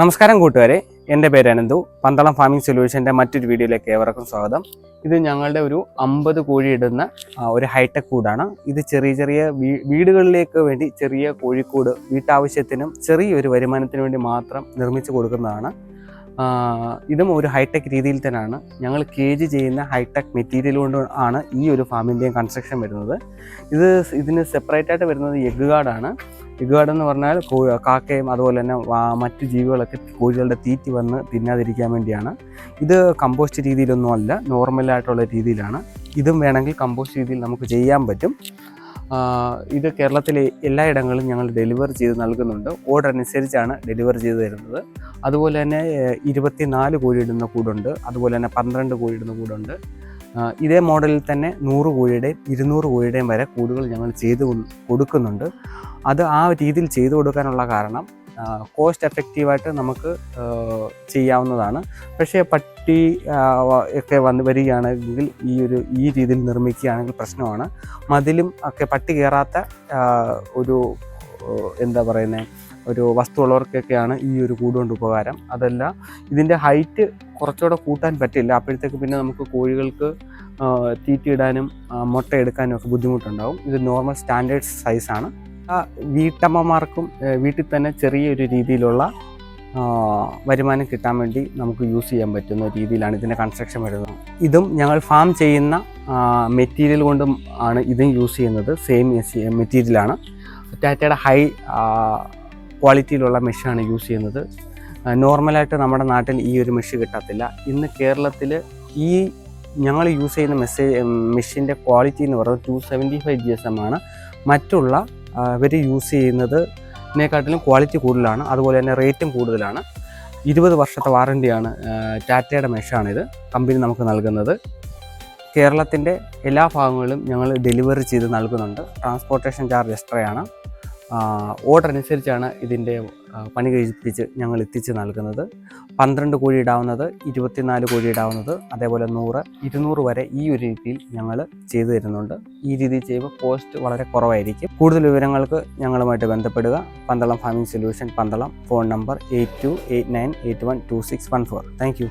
നമസ്കാരം കൂട്ടുകാരെ. എന്റെ പേര് അനന്തു. പന്തളം ഫാമിംഗ് സൊല്യൂഷന്റെ മറ്റൊരു വീഡിയോയിലേക്ക് ഏവർക്കും സ്വാഗതം. ഇത് ഞങ്ങളുടെ ഒരു അമ്പത് കോഴി ഇടുന്ന ഒരു ഹൈടെക് കൂടാണ്. ഇത് ചെറിയ ചെറിയ വീടുകളിലേക്ക് വേണ്ടി ചെറിയ കോഴിക്കൂട് വീട്ടാവശ്യത്തിനും ചെറിയൊരു വരുമാനത്തിന് വേണ്ടി മാത്രം നിർമ്മിച്ചു കൊടുക്കുന്നതാണ്. ഇതും ഒരു ഹൈടെക് രീതിയിൽ തന്നെയാണ്. ഞങ്ങൾ കേജ് ചെയ്യുന്ന ഹൈടെക് മെറ്റീരിയൽ കൊണ്ട് ആണ് ഈ ഒരു ഫാമിന്റെയും കൺസ്ട്രക്ഷൻ വരുന്നത്. ഇത് ഇതിന് സെപ്പറേറ്റ് ആയിട്ട് വരുന്നത് എഗ് ഗാർഡാണ് ഗാർഡ് എന്ന് പറഞ്ഞാൽ കാക്കയും അതുപോലെ തന്നെ മറ്റു ജീവികളൊക്കെ കോഴികളുടെ തീറ്റി വന്ന് തിന്നാതിരിക്കാൻ വേണ്ടിയാണ്. ഇത് കമ്പോസ്റ്റ് രീതിയിലൊന്നും അല്ല നോർമലായിട്ടുള്ള രീതിയിലാണ്. ഇതും വേണമെങ്കിൽ കമ്പോസ്റ്റ് രീതിയിൽ നമുക്ക് ചെയ്യാൻ പറ്റും. ഇത് കേരളത്തിലെ എല്ലായിടങ്ങളിലും ഞങ്ങൾ ഡെലിവർ ചെയ്ത് നൽകുന്നുണ്ട്. ഓർഡർ അനുസരിച്ചാണ് ഡെലിവർ ചെയ്ത് തരുന്നത്. അതുപോലെ തന്നെ ഇരുപത്തിനാല് കോഴിയിടുന്ന കൂടുണ്ട്. അതുപോലെ തന്നെ പന്ത്രണ്ട് കോഴിയിടുന്ന കൂടുണ്ട്. ആ, ഇതേ മോഡലിൽ തന്നെ നൂറ് കോഴിയുടെയും ഇരുന്നൂറ് കോഴിയുടെയും വരെ കൂടുകൾ ഞങ്ങൾ ചെയ്ത് കൊടുക്കുന്നുണ്ട്. അത് ആ രീതിയിൽ ചെയ്തു കൊടുക്കാനുള്ള കാരണം കോസ്റ്റ് എഫക്റ്റീവായിട്ട് നമുക്ക് ചെയ്യാവുന്നതാണ്. പക്ഷേ പട്ടി ഒക്കെ വന്ന് വരികയാണെങ്കിൽ ഈ ഒരു ഈ രീതിയിൽ നിർമ്മിക്കുകയാണെങ്കിൽ പ്രശ്നമാണ്. മതിലും ഒക്കെ പട്ടി കയറാത്ത ഒരു എന്താ പറയുന്നത് ഒരു വസ്തുവുള്ളവർക്കൊക്കെയാണ് ഈ ഒരു കൂടുകൊണ്ട് ഉപകാരം. അതല്ല ഇതിന്റെ ഹൈറ്റ് കുറച്ചുകൂടെ കൂട്ടാൻ പറ്റില്ല. അപ്പോഴത്തേക്ക് പിന്നെ നമുക്ക് കോഴികൾക്ക് തീറ്റിയിടാനും മുട്ട എടുക്കാനും ഒക്കെ ബുദ്ധിമുട്ടുണ്ടാകും ഇത് നോർമൽ സ്റ്റാൻഡേർഡ് സൈസാണ് വീട്ടമ്മമാർക്കും വീട്ടിൽ തന്നെ ചെറിയൊരു രീതിയിലുള്ള വരുമാനം കിട്ടാൻ വേണ്ടി നമുക്ക് യൂസ് ചെയ്യാൻ പറ്റുന്ന രീതിയിലാണ് ഇതിന്റെ കൺസ്ട്രക്ഷൻ വരുന്നത്. ഇതും ഞങ്ങൾ ഫാം ചെയ്യുന്ന മെറ്റീരിയൽ കൊണ്ടും ആണ് ഇതും യൂസ് ചെയ്യുന്നത്. സെയിം മെറ്റീരിയലാണ് ടാറ്റയുടെ ഹൈ ക്വാളിറ്റിയിലുള്ള മെഷാണ് യൂസ് ചെയ്യുന്നത്. നോർമലായിട്ട് നമ്മുടെ നാട്ടിൽ ഈ ഒരു മെഷ് കിട്ടത്തില്ല. ഇന്ന് കേരളത്തിൽ ഈ ഞങ്ങൾ യൂസ് ചെയ്യുന്ന മെസ്സേജ് മെഷീന്റെ ക്വാളിറ്റി എന്ന് പറയുന്നത് two seventy five G S M ആണ്. മറ്റുള്ള ഇവർ യൂസ് ചെയ്യുന്നത് ഇതിനെക്കാട്ടിലും ക്വാളിറ്റി കൂടുതലാണ്. അതുപോലെ തന്നെ റേറ്റും കൂടുതലാണ്. ഇരുപത് വർഷത്തെ വാറണ്ടിയാണ് ടാറ്റയുടെ മെഷാണിത് കമ്പനി നമുക്ക് നൽകുന്നത്. കേരളത്തിന്റെ എല്ലാ ഭാഗങ്ങളിലും ഞങ്ങൾ ഡെലിവറി ചെയ്ത് നൽകുന്നുണ്ട്. ട്രാൻസ്പോർട്ടേഷൻ ചാർജ് എക്സ്ട്രയാണ് ഓർഡർ അനുസരിച്ചാണ് ഇതിന്റെ പണി കഴിപ്പിച്ച് ഞങ്ങൾ എത്തിച്ച് നൽകുന്നത്. പന്ത്രണ്ട് കോഴി ഇടാവുന്നത് ഇരുപത്തിനാല് കോഴി ഇടാവുന്നത് അതേപോലെ നൂറ് ഇരുന്നൂറ് വരെ ഈ ഒരു രീതിയിൽ ഞങ്ങൾ ചെയ്തു തരുന്നുണ്ട്. ഈ രീതിയിൽ ചെയ്യുമ്പോൾ കോസ്റ്റ് വളരെ കുറവായിരിക്കും. കൂടുതൽ വിവരങ്ങൾക്ക് ഞങ്ങളുമായിട്ട് ബന്ധപ്പെടുക. Pandalam farming solution Pandalam phone number eight two eight nine eight one two six one four. Thank you.